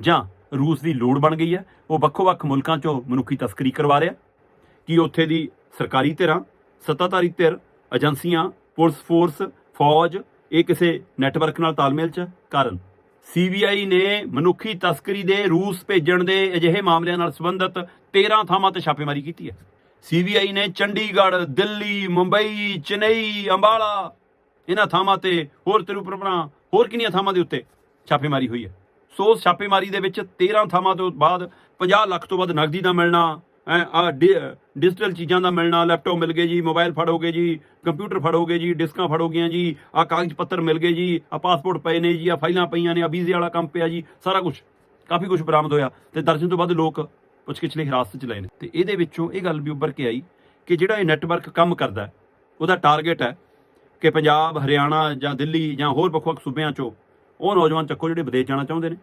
ਜਾਂ ਰੂਸ ਦੀ ਲੋੜ ਬਣ ਗਈ ਹੈ, ਉਹ ਵੱਖੋ-ਵੱਖ ਮੁਲਕਾਂ 'ਚੋਂ ਮਨੁੱਖੀ ਤਸਕਰੀ ਕਰਵਾ ਰਿਹਾ ਕਿ ਉੱਥੇ ਦੀ ਸਰਕਾਰੀ ਧਿਰਾਂ, ਸੱਤਾਧਾਰੀ ਧਿਰ, ਏਜੰਸੀਆਂ, ਪੁਲਿਸ ਫੋਰਸ, ਫੌਜ, ਇਹ ਕਿਸੇ ਨੈਟਵਰਕ ਨਾਲ ਤਾਲਮੇਲ 'ਚ ਕਾਰਨ? ਸੀਬੀਆਈ ਨੇ ਮਨੁੱਖੀ ਤਸਕਰੀ ਦੇ ਰੂਸ ਭੇਜਣ ਦੇ ਅਜਿਹੇ ਮਾਮਲਿਆਂ ਨਾਲ ਸੰਬੰਧਿਤ 13 ਥਾਵਾਂ ਤੇ ਛਾਪੇਮਾਰੀ ਕੀਤੀ ਹੈ। ਸੀਬੀਆਈ ਨੇ ਚੰਡੀਗੜ੍ਹ, ਦਿੱਲੀ, ਮੁੰਬਈ, ਚੇਨਈ, ਅੰਬਾਲਾ, ਇਹਨਾਂ ਥਾਵਾਂ ਤੇ ਹੋਰ ਤਿਰੂਪੁਰਮਾ ਹੋਰ ਕਿੰਨੀਆਂ ਥਾਵਾਂ ਦੇ ਉੱਤੇ ਛਾਪੇਮਾਰੀ ਹੋਈ ਹੈ? ਸੋ ਉਸ ਛਾਪੇਮਾਰੀ ਦੇ ਵਿੱਚ 13 ਥਾਵਾਂ ਤੋਂ ਬਾਅਦ 50 ਲੱਖ ਤੋਂ ਵੱਧ ਨਗਦੀ ਦਾ ਮਿਲਣਾ ਐ ਡਿਜੀਟਲ ਚੀਜ਼ਾਂ ਦਾ ਮਿਲਣਾ, ਲੈਪਟਾਪ ਮਿਲ ਗਏ ਜੀ, ਮੋਬਾਈਲ ਫੜੋਗੇ ਜੀ, ਕੰਪਿਊਟਰ ਫੜੋਗੇ ਜੀ, ਡਿਸਕਾਂ ਫੜੋਗੀਆਂ ਜੀ, ਆ ਕਾਗਜ਼ ਪੱਤਰ ਮਿਲ ਗਏ ਜੀ, ਆ ਪਾਸਪੋਰਟ ਪਏ ਨੇ ਜੀ, ਆ ਫਾਈਲਾਂ ਪਈਆਂ ਨੇ, ਆ ਵੀਜ਼ੇ ਵਾਲਾ ਕੰਮ ਪਿਆ ਜੀ, ਸਾਰਾ ਕੁਝ ਕਾਫੀ ਕੁਝ ਬਰਾਮਦ ਹੋਇਆ ਤੇ ਦਰਜਨ ਤੋਂ ਵੱਧ ਲੋਕ ਪੁੱਛਗਿੱਛ ਲਈ ਹਿਰਾਸਤ 'ਚ ਲਏ ਨੇ। ਤੇ ਇਹਦੇ ਵਿੱਚੋਂ ਇਹ ਗੱਲ ਵੀ ਉੱਭਰ ਕੇ ਆਈ ਕਿ ਜਿਹੜਾ ਇਹ ਨੈਟਵਰਕ ਕੰਮ ਕਰਦਾ ਉਹਦਾ ਟਾਰਗੇਟ ਹੈ ਕਿ ਪੰਜਾਬ, ਹਰਿਆਣਾ ਜਾਂ ਦਿੱਲੀ ਜਾਂ ਹੋਰ ਵੱਖ-ਵੱਖ ਸੂਬਿਆਂ 'ਚੋਂ ਉਹ ਨੌਜਵਾਨ ਚੱਕੋ ਜਿਹੜੇ ਵਿਦੇਸ਼ ਜਾਣਾ ਚਾਹੁੰਦੇ ਨੇ।